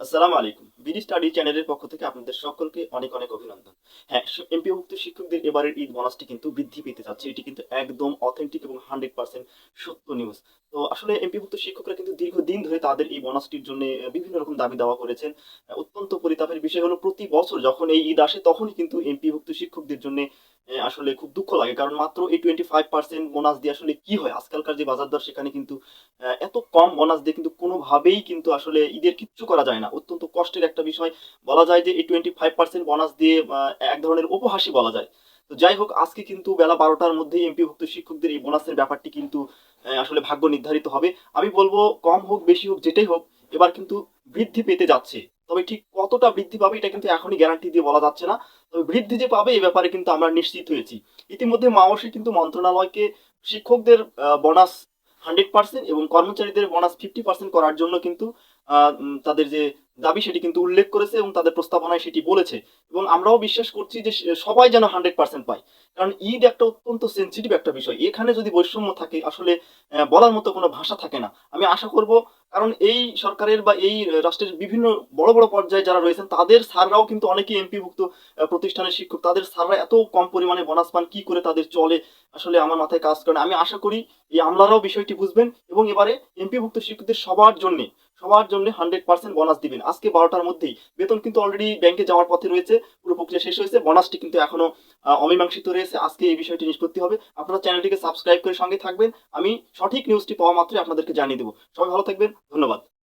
আসসালামু আলাইকুম। BD study চ্যানেলের পক্ষ থেকে আপনাদের সকলকে অনেক অনেক অভিনন্দন। হ্যাঁ এমপিওভুক্ত শিক্ষকদের এবারের ঈদ বোনাসটি কিন্তু বৃদ্ধি পেতে যাচ্ছে। এটি কিন্তু একদম অথেন্টিক এবং হান্ড্রেড পার্সেন্ট সত্য নিউজ তো আসলে এমপিভুক্ত শিক্ষকরা কিন্তু দীর্ঘদিন ধরে তাদের এই বোনাসটির জন্য বিভিন্ন রকম দাবি দাওয়া করেছেন। অত্যন্ত পরিতাপের বিষয় হলো প্রতি বছর যখন এই ঈদ আসে, তখনই কিন্তু এমপিভুক্ত শিক্ষকদের জন্য আসলে খুব দুঃখ লাগে। কারণ মাত্র এই টোয়েন্টি ফাইভ পার্সেন্ট বোনাস দিয়ে আসলে কি হয়? আজকালকার যে বাজার দর, সেখানে কিন্তু এত কম বোনাস দিয়ে কিন্তু কোনোভাবেই কিন্তু আসলে ঈদের কিচ্ছু করা যায় না। অত্যন্ত কষ্টের একটা বিষয়। বলা যায় যে এই টোয়েন্টি ফাইভ পার্সেন্ট বোনাস দিয়ে এক ধরনের উপহাসই বলা যায়। তো যাই হোক, আজকে কিন্তু বেলা বারোটার মধ্যে এমপিভুক্ত শিক্ষকদের এই বোনাসের ব্যাপারটি কিন্তু আসলে ভাগ্য নির্ধারিত হবে। আমি বলব, কম হোক, বেশি হোক, যেটাই হোক, এবার কিন্তু বৃদ্ধি পেতে যাচ্ছে। তবে ঠিক কতটা বৃদ্ধি পাবে, এটা কিন্তু এখনই গ্যারান্টি দিয়ে বলা যাচ্ছে না। তবে বৃদ্ধি যে পাবে এই ব্যাপারে কিন্তু আমরা নিশ্চিত হয়েছি। ইতিমধ্যে মাওসি কিন্তু মন্ত্রণালয়কে শিক্ষকদের বোনাস হান্ড্রেড পার্সেন্ট এবং কর্মচারীদের বোনাস ফিফটি পার্সেন্ট করার জন্য কিন্তু তাদের যে দাবি সেটি কিন্তু উল্লেখ করেছে এবং তাদের প্রস্তাবনায় সেটি বলেছে। এবং আমরাও বিশ্বাস করছি যে সবাই যেন হান্ড্রেড পার্সেন্ট পায়। কারণ ঈদ একটা অত্যন্ত সেন্সিটিভ একটা বিষয়। এখানে যদি বৈষম্য থাকে, আসলে বলার মতো কোনো ভাষা থাকে না। আমি আশা করব কারণ এই সরকারের বা এই রাষ্ট্রের বিভিন্ন বড় বড় পর্যায়ে যারা রয়েছেন, তাদের স্যাররাও কিন্তু অনেকেই এমপিভুক্ত প্রতিষ্ঠানের শিক্ষক। তাদের স্যাররা এত কম পরিমাণে বোনাস পান, কি করে তাদের চলে? আসলে আমার মাথায় কাজ করে আমি আশা করি এই আমলারাও বিষয়টি বুঝবেন এবং এবারে এমপিভুক্ত শিক্ষকদের সবার জন্য সবার জন্য হান্ড্রেড পার্সেন্ট বোনাস দিবেন। আজকে বারোটার মধ্যেই। বেতন কিন্তু অলরেডি ব্যাংকে যাওয়ার পথে রয়েছে, পুরো প্রক্রিয়া শেষ হয়েছে। বোনাসটি কিন্তু এখনও অমীমাংসিত রয়েছে। আজকে এই বিষয়টি নিষ্পত্তি হবে। আপনারা চ্যানেলটিকে সাবস্ক্রাইব করে সঙ্গে থাকবেন। আমি সঠিক নিউজটি পাওয়া মাত্রই আপনাদেরকে জানিয়ে দেবো। সবাই ভালো থাকবেন। ধন্যবাদ।